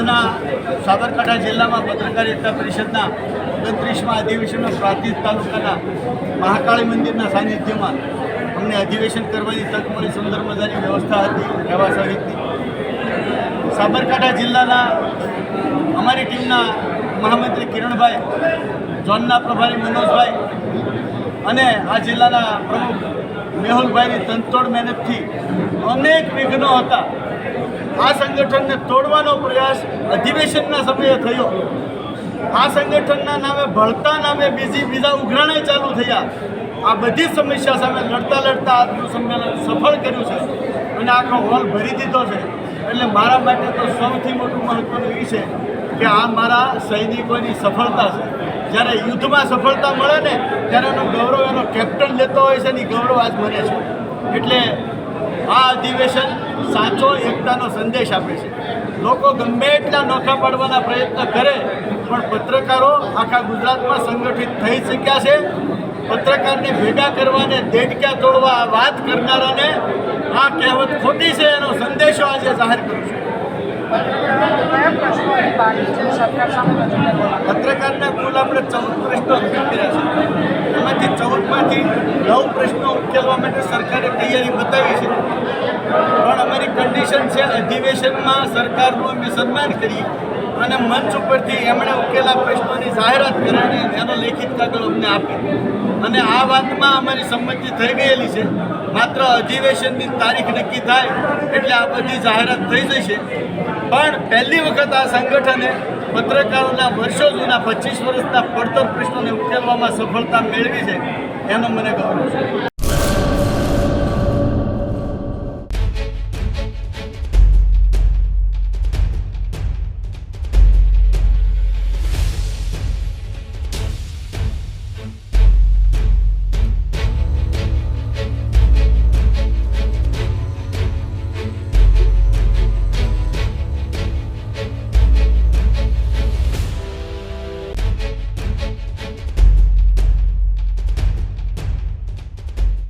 આજના સાબરકાંઠા જિલ્લામાં પત્રકારિતા પરિષદના ઓગણત્રીસમાં અધિવેશનમાં પ્રાંતિજ તાલુકાના મહાકાળી મંદિરના સાનિધ્યમાં અમને અધિવેશન કરવાની તક મળી. સુંદર મજાની વ્યવસ્થા હતી રહેવા સહિતની સાબરકાંઠા જિલ્લાના અમારી ટીમના મહામંત્રી કિરણભાઈ, ઝોનના પ્રભારી મનોજભાઈ અને આ જિલ્લાના પ્રમુખ મેહુલભાઈની તંતોડ મહેનતથી અનેક વિઘ્નો હતા. આ સંગઠનને તોડવાનો પ્રયાસ અધિવેશનના સમયે થયો. આ સંગઠનના નામે ભળતા નામે બીજી બીજા ઉઘરાણે ચાલુ થયા. આ બધી સમસ્યા સામે લડતા લડતા આજનું સંમેલન સફળ કર્યું છે અને આખો હોલ ભરી દીધો છે. એટલે મારા માટે તો સૌથી મોટું મહત્વનું એ છે કે આ મારા સૈનિકોની સફળતા છે. જ્યારે યુદ્ધમાં સફળતા મળે ને, ત્યારે એનું ગૌરવ એનો કેપ્ટન લેતો હોય છે એની ગૌરવ આજ મને છે. એટલે આ અધિવેશન સાચો એકતાનો સંદેશ આપે છે. લોકો ગમે એટલા નોખા પાડવાના પ્રયત્ન કરે, પણ પત્રકારો આખા ગુજરાતમાં સંગઠિત થઈ શક્યા છે. પત્રકારને ભેગા કરવાને, દેડક્યા તોડવા વાત કરનારાને આ કહેવત ખોટી છે, એનો સંદેશો આજે જાહેર કરું છું. પત્રકારના કુલ આપણે ચૌદ પ્રશ્નો ઉકેલ કર્યા છે. એમાંથી ચૌદમાંથી નવ પ્રશ્નો ઉકેલવા માટે સરકારે તૈયારી બતાવી છે. કન્ડિશન છે. અધિવેશનમાં સરકારનું અમે સન્માન કરીએ અને મંચ ઉપરથી એમણે ઉકેલા પ્રશ્નોની જાહેરાત કરીને એનો લેખિત કાગળ અમને આપે અને આ વાતમાં અમારી સંમતિ થઈ ગયેલી છે. માત્ર અધિવેશનની તારીખ નક્કી થાય એટલે આ બધી જાહેરાત થઈ જશે પણ પહેલી વખત આ સંગઠને પત્રકારોના વર્ષો જૂના પચીસ વર્ષના પડતર પ્રશ્નોને ઉકેલવામાં સફળતા મેળવી છે. એનો મને ગૌરવ છે.